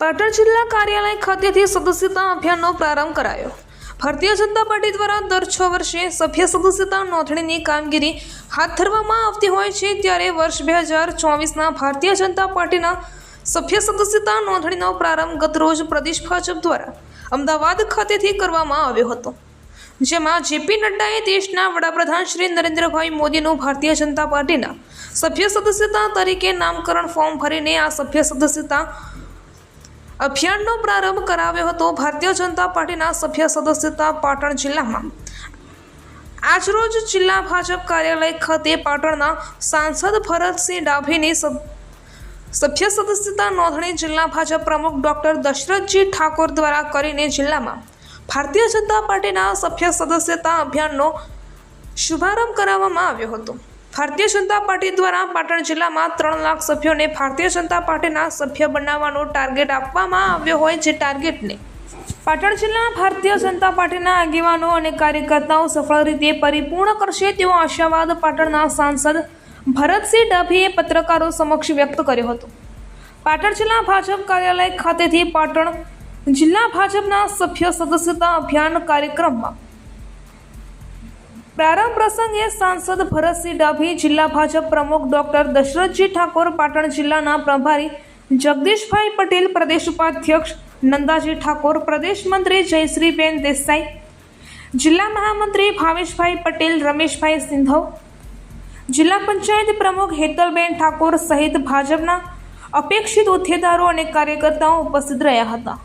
પાટણ જિલ્લા કાર્યાલય ખાતેથી સદસ્યતા અભિયાનનો પ્રારંભ કરાયો. ભારતીય જનતા પાર્ટી દ્વારા દર છ વર્ષે સભ્ય સદસ્યતા નોંધણીની કામગીરી હાથ ધરવામાં આવતી હોય છે, ત્યારે વર્ષ બે હજાર ચોવીસના ભારતીય જનતા પાર્ટીના સભ્ય સદસ્યતા નોંધણીનો પ્રારંભ ગતરોજ પ્રદેશ ભાજપ દ્વારા અમદાવાદ ખાતેથી કરવામાં આવ્યો હતો. જેમાં જેપી નડ્ડાએ દેશના વડાપ્રધાન શ્રી નરેન્દ્રભાઈ મોદીનું ભારતીય જનતા પાર્ટીના સભ્ય સદસ્યતા તરીકે નામકરણ ફોર્મ ભરીને આ સભ્ય સદસ્યતા અભિયાનનો પ્રારંભ કરાવ્યો હતો ભારતીય જનતા પાર્ટીના સભ્ય સદસ્યતા પાટણ જિલ્લામાં. આજરોજ જિલ્લા ભાજપ કાર્યાલય ખાતે પાટણના સાંસદ ભરતસિંહ ડાભીની સભ્ય સદસ્યતા નોંધણી જિલ્લા ભાજપ પ્રમુખ ડોક્ટર દશરથજી ઠાકોર દ્વારા કરીને જિલ્લામાં ભારતીય જનતા પાર્ટીના સભ્ય સદસ્યતા અભિયાનનો શુભારંભ કરાવવામાં આવ્યો હતો. ભારતીય જનતા પાર્ટી દ્વારા પાટણ જિલ્લામાં ત્રણ લાખ સભ્યોને ભારતીય જનતા પાર્ટીના સભ્ય બનાવવાનો ટાર્ગેટ આપવામાં આવ્યો હોય જે ટાર્ગેટને. પાટણ જિલ્લા ભારતીય જનતા પાર્ટીના આગેવાનો અને કાર્યકર્તાઓ સફળ રીતે પરિપૂર્ણ કરશે તેવો આશાવાદ પાટણના સાંસદ ભરતસિંહ ડાભીએ પત્રકારો સમક્ષ વ્યક્ત કર્યો હતો. પાટણ જિલ્લા ભાજપ કાર્યાલય ખાતેથી પાટણ જિલ્લા ભાજપના સભ્ય સદસ્યતા અભિયાન કાર્યક્રમમાં પ્રારંભ પ્રસંગે સાંસદ ભરતસિંહ ડાભી, જિલ્લા ભાજપ પ્રમુખ ડોક્ટર દશરથજી ઠાકોર, પાટણ જિલ્લાના પ્રભારી જગદીશભાઈ પટેલ, પ્રદેશ ઉપાધ્યક્ષ નંદાજી ઠાકોર, પ્રદેશ મંત્રી જયશ્રીબેન દેસાઈ, જિલ્લા મહામંત્રી ભાવેશભાઈ પટેલ, રમેશભાઈ સિંધવ, જિલ્લા પંચાયત પ્રમુખ હેતલબેન ઠાકોર સહિત ભાજપના અપેક્ષિત હોદ્દેદારો અને કાર્યકર્તાઓ ઉપસ્થિત રહ્યા હતા.